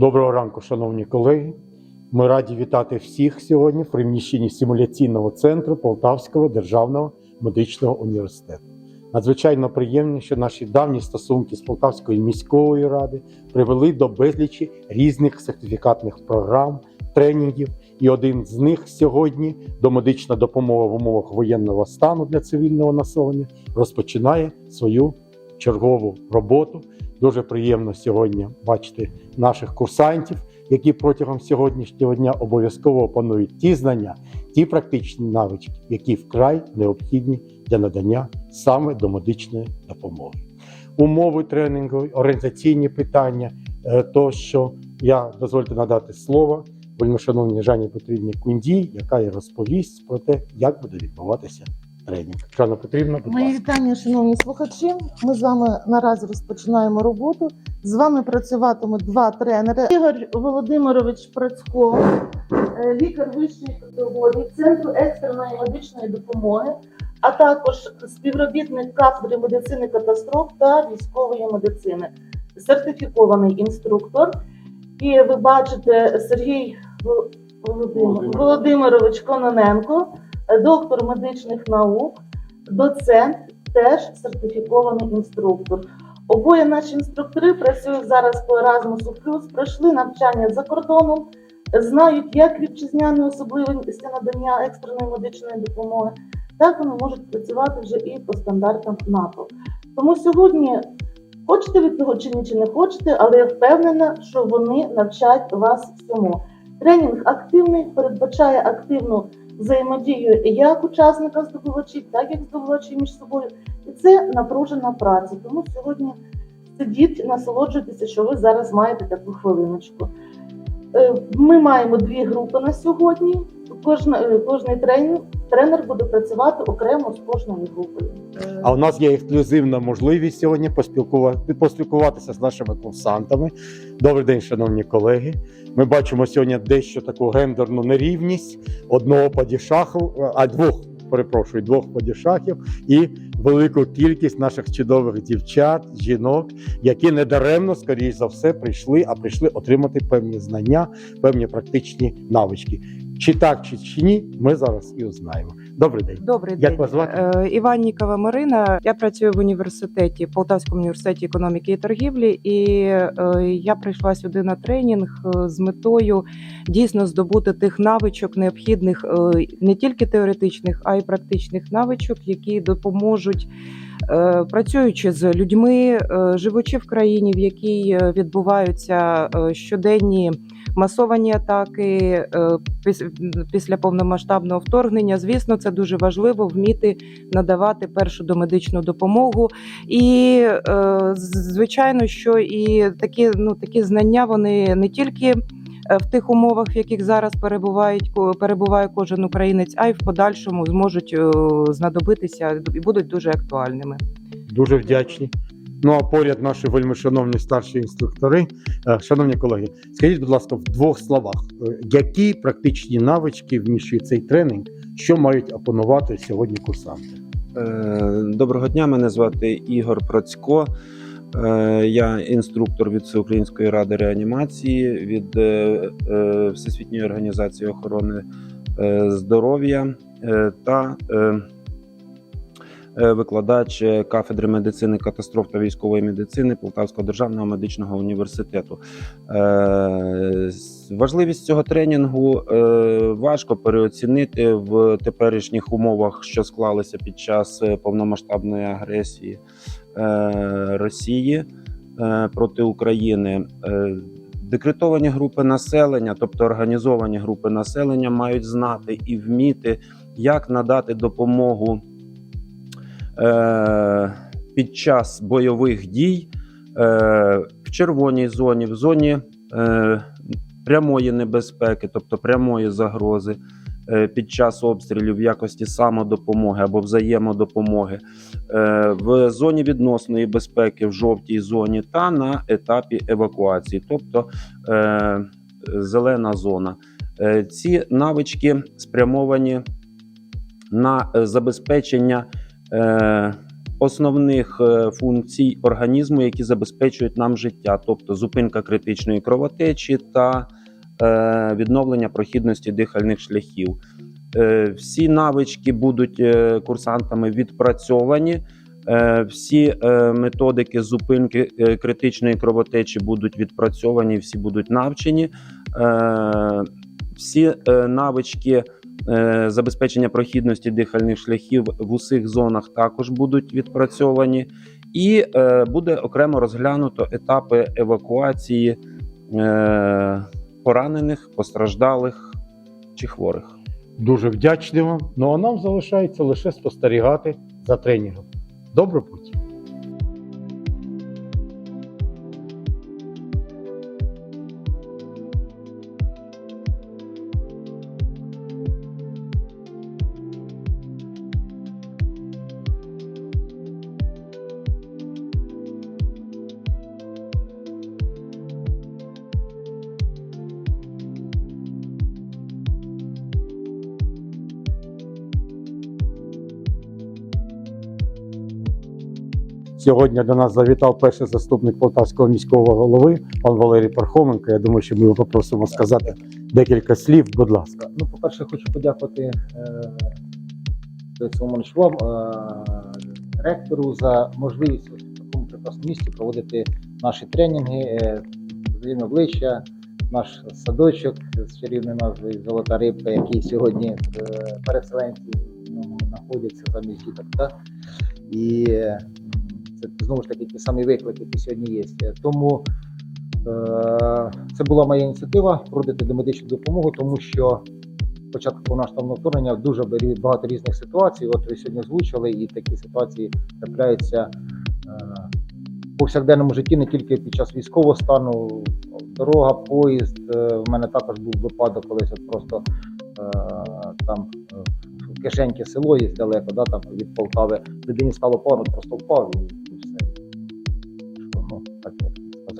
Доброго ранку, шановні колеги. Ми раді вітати всіх сьогодні в приміщенні симуляційного центру Полтавського державного медичного університету. Надзвичайно приємно, що наші давні стосунки з Полтавською міською ради привели до безлічі різних сертифікатних програм, тренінгів. І один з них сьогодні домедична допомога в умовах воєнного стану для цивільного населення розпочинає свою чергову роботу. Дуже приємно сьогодні бачити наших курсантів, які протягом сьогоднішнього дня обов'язково опанують ті знання, ті практичні навички, які вкрай необхідні для надання саме домедичної допомоги. Умови тренінгу, організаційні питання, е, тощо я дозвольте надати слово вельмишановній Жанні Петрівні Кунді, яка і розповість про те, як буде відбуватися тренінг. Жанна Петрівна, будь Мої вітання, шановні слухачі. Ми з вами наразі розпочинаємо роботу. З вами працюватимуть два тренери: Ігор Володимирович Працько, е, лікар вищої категорії Центру екстреної медичної допомоги, а також співробітник кафедри медицини катастроф та військової медицини, сертифікований інструктор. І ви бачите Сергій Вол- Володимир, Володимирович Кононенко, доктор медичних наук доцент, теж сертифікований інструктор. Обоє наші інструктори працюють зараз по Erasmus+, пройшли навчання за кордоном, знають як вітчизняні особливості надання екстреної медичної допомоги, так вони можуть працювати вже і по стандартам НАТО. Тому сьогодні хочете ви цього чи ні, чи не хочете, але я впевнена, що вони навчать вас всьому. Тренінг активний, передбачає активну взаємодію як учасника здобувачів, так як здобувачів між собою. І це напружена праця. Тому сьогодні сидіть, насолоджуйтеся, що ви зараз маєте таку хвилиночку. Е, Ми маємо дві групи на сьогодні. Кожна, е, кожний тренер, тренер буде працювати окремо з кожною групою. А у нас є ексклюзивна можливість сьогодні поспілкувати, поспілкуватися з нашими курсантами. Добрий день, шановні колеги. Ми бачимо сьогодні дещо таку гендерну нерівність одного падішаху, а двох, перепрошую, двох падішахів і велику кількість наших чудових дівчат, жінок, які недаремно, скоріш за все, прийшли, а прийшли отримати певні знання, певні практичні навички. Чи так, чи, чи ні, ми зараз і узнаємо. Добрий день. Добрий Як день. вас звати? Е, Іваннікова Марина. Я працюю в університеті, Полтавському університеті економіки і торгівлі, і е, я прийшла сюди на тренінг е, з метою дійсно здобути тих навичок, необхідних не тільки теоретичних, а й практичних навичок, які допоможуть. Працюючи з людьми, живучи в країні, в якій відбуваються щоденні масовані атаки е, після повномасштабного вторгнення. Звісно, це дуже важливо вміти надавати першу домедичну допомогу. І е, звичайно, що і такі, ну такі знання вони не тільки. е, В тих умовах, в яких зараз перебувають перебуває кожен українець, а й в подальшому зможуть знадобитися і будуть дуже актуальними. Дуже вдячні. Ну а поряд наші вельмишановні старші інструктори. Е, Шановні колеги, скажіть, будь ласка, в двох словах, е, які практичні навички вміщує цей тренінг, що мають опанувати сьогодні курсанти? Е, Доброго дня, мене звати Ігор Процько. Я інструктор від Всеукраїнської ради реанімації від Всесвітньої організації охорони здоров'я та викладач кафедри медицини катастроф та військової медицини Полтавського державного медичного університету. Е, Важливість цього тренінгу е, важко переоцінити в теперішніх умовах, що склалися під час е, повномасштабної агресії е, Росії е, проти України. Е, Декретовані групи населення, тобто організовані групи населення, мають знати і вміти, як надати допомогу е, під час бойових дій е, в червоній зоні, в зоні е, прямої небезпеки, тобто прямої загрози. е, Під час обстрілів в якості самодопомоги або взаємодопомоги е, в зоні відносної безпеки в жовтій зоні та на етапі евакуації, тобто е, зелена зона. Е, Ці навички спрямовані на е, забезпечення е, основних е, функцій організму, які забезпечують нам життя, тобто зупинка критичної кровотечі та е, відновлення прохідності дихальних шляхів. Е, Всі навички будуть е, курсантами відпрацьовані. Е, Всі е, методики зупинки е, критичної кровотечі будуть відпрацьовані, всі будуть навчені. Е, Всі е, навички е, забезпечення прохідності дихальних шляхів в усіх зонах також будуть відпрацьовані, і е, буде окремо розглянуто етапи евакуації е, поранених, постраждалих чи хворих. Дуже вдячний вам. Ну а нам залишається лише спостерігати за тренінгом. Добре путь! Сьогодні до нас завітав перший заступник полтавського міського голови, пан Валерій Пархоменко. Я думаю, що ми його попросимо сказати декілька слів. Будь ласка. Ну, по-перше, хочу подякувати е, Соломонович вам, е, ректору, за можливість в такому прекрасному місці проводити наші тренінги, е, «Взаємне обличчя, наш садочок з чарівною назвою Золота рибка, який сьогодні е, переселенці ньому знаходяться замість діток. І е, це знову ж таки ті самі виклики, які сьогодні є. Е, Тому Е, Це була моя ініціатива проводити домедичну допомогу, тому що спочатку повноштабного вторгнення дуже багато різних ситуацій. От ви сьогодні озвучили, і такі ситуації трапляються е, в повсякденному житті не тільки під час військового стану, дорога, поїзд. Е, В мене також був випадок, колись от просто е, там е, кишеньке село є далеко, да, там від Полтави. Людині стало погано, просто впав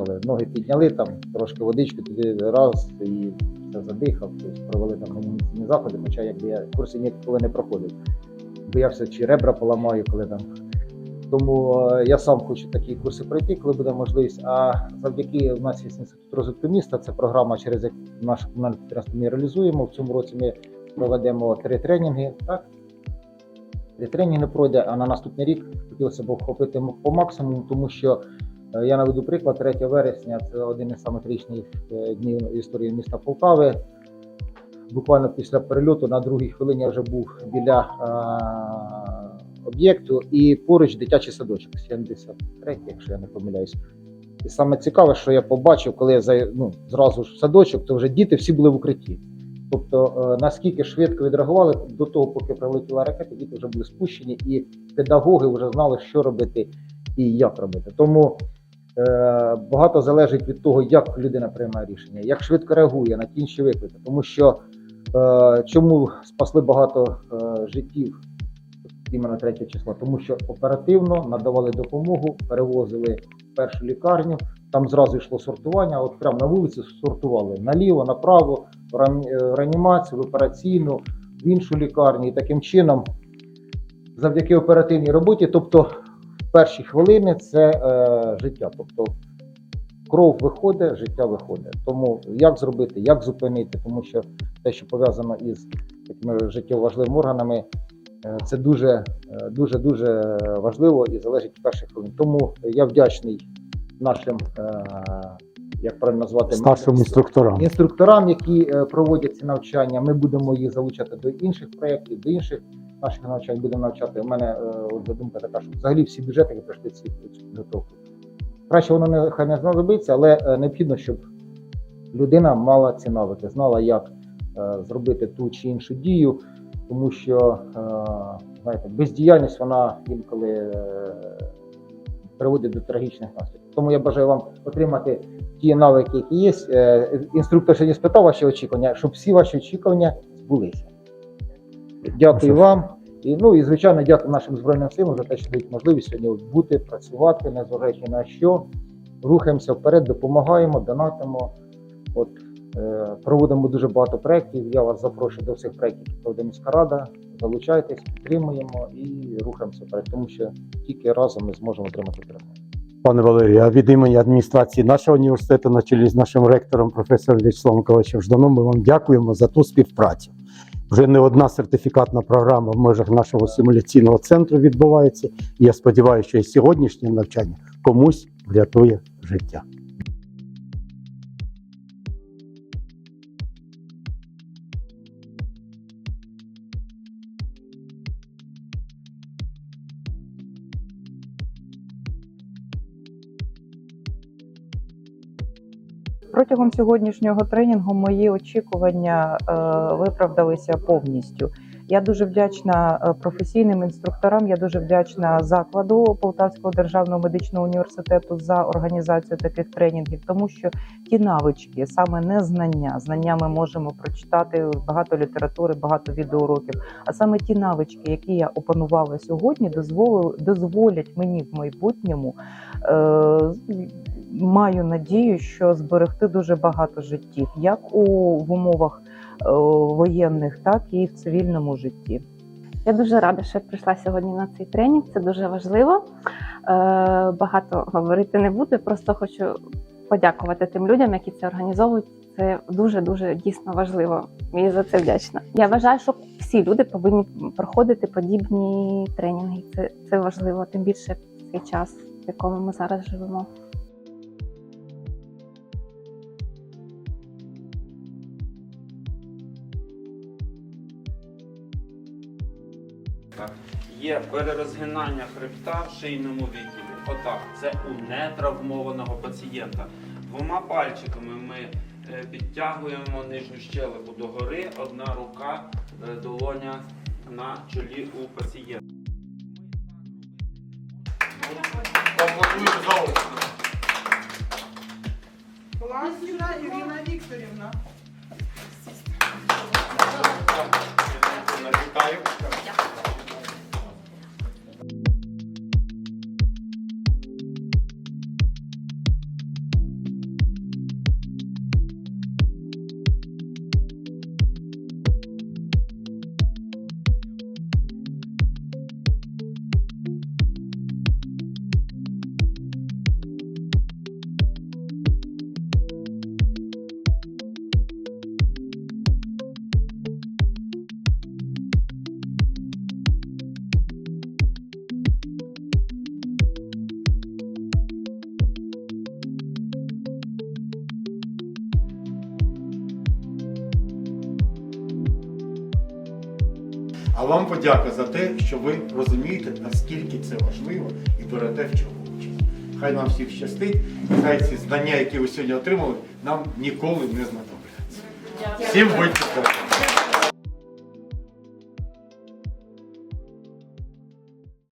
як ноги підняли, там трошки водички туди раз і все задихав, тобто провели там реанімаційні заходи, хоча якби я курси ніколи не проходив. Боявся, чи ребра поламаю, коли там. Тому е, я сам хочу такі курси пройти, коли буде можливість. А завдяки у нас є інститут розвитку міста. Це програма, через яку наше комунальне підприємство ми реалізуємо. В цьому році ми проведемо три тренінги. Так? Три тренінги пройде, а на наступний рік хотілося б охопити по максимуму, тому що Я наведу приклад 3 вересня. Це один із самих е, днів історії міста Полтави. Буквально після перельоту на другій хвилині я вже був біля е, об'єкту, і поруч дитячий садочок, 73, якщо я не помиляюсь. І саме цікаве, що я побачив, коли я ну, зразу ж в садочок, то вже діти всі були в укритті. Тобто, е, наскільки швидко відреагували до того, поки прилетіла ракета, діти вже були спущені, і педагоги вже знали, що робити і як робити. Тому е, багато залежить від того, як людина приймає рішення, як швидко реагує на ті інші виклики. Тому що е, чому спасли багато е, життів іменно 3 числа? Тому що оперативно надавали допомогу, перевозили в першу лікарню. Там зразу йшло сортування. От прямо на вулиці сортували наліво, направо, е, в реанімацію, в операційну, в іншу лікарню. І таким чином, завдяки оперативній роботі, тобто перші хвилини це е, життя. Тобто кров виходить, життя виходить. Тому як зробити, як зупинити, тому що те, що пов'язано із такими життєво важливими органами, е, це дуже, е, дуже, дуже важливо і залежить від перших хвилин. Тому я вдячний нашим, е, як правильно назвати, Старшим інструкторам. інструкторам, які е, проводять ці навчання. Ми будемо їх залучати до інших проєктів, до інших наших навчань будемо навчати. У мене е, от задумка така, що взагалі всі бюджетники пройшли ці підготовку. Краще воно не хай не знадобиться, але е, необхідно, щоб людина мала ці навики, знала, як е, зробити ту чи іншу дію, тому що знаєте, бездіяльність вона інколи приводить до трагічних наслідків. Тому я бажаю вам отримати ті навики, які є. Інструктор сьогодні спитав ваші очікування, щоб всі ваші очікування збулися. Дякую вам. І, ну і звичайно, дякую нашим збройним силам за те, що дають можливість сьогодні бути, працювати, незважаючи на що. Рухаємося вперед, допомагаємо, донатимо. От Е, Проводимо дуже багато проєктів. Я вас запрошую до всіх проєктів, які проводить міська рада. Залучайтесь, підтримуємо і рухаємося вперед, тому що тільки разом ми зможемо отримати перемогу. Пане Валерію, а від імені адміністрації нашого університету, на чолі з нашим ректором, професором В'ячеславом Миколаївичем Жданом, ми вам дякуємо за ту співпрацю. Вже не одна сертифікатна програма в межах нашого симуляційного центру відбувається. І я сподіваюся, що і сьогоднішнє навчання комусь врятує життя. Протягом сьогоднішнього тренінгу мої очікування е, виправдалися повністю. Я дуже вдячна е, професійним інструкторам. Я дуже вдячна закладу Полтавського державного медичного університету за організацію таких тренінгів, тому що ті навички, саме не знання, знання ми можемо прочитати багато літератури, багато відеоуроків. А саме ті навички, які я опанувала сьогодні, дозволять мені в майбутньому. Е, маю надію, що зберегти дуже багато життів, як у в умовах е, воєнних, так і в цивільному житті. Я дуже рада, що прийшла сьогодні на цей тренінг. Це дуже важливо. Е, Багато говорити не буду. Просто хочу подякувати тим людям, які це організовують. Це дуже дуже дійсно важливо. І за це вдячна. Я вважаю, що всі люди повинні проходити подібні тренінги. Це, це важливо, тим більше цей час, в якому ми зараз живемо. Є перерозгинання хребта в шийному відділі. Отак, це у нетравмованого пацієнта. Двома пальчиками ми е, підтягуємо нижню щелепу догори, одна рука, е, долоня на чолі у пацієнта. Власівна Ірина Вікторівна. А вам подяка за те, що ви розумієте, наскільки це важливо і берете в чому участь. Хай нам всіх щастить, і хай ці знання, які ви сьогодні отримали, нам ніколи не знадобляться. Всім будьте здорові!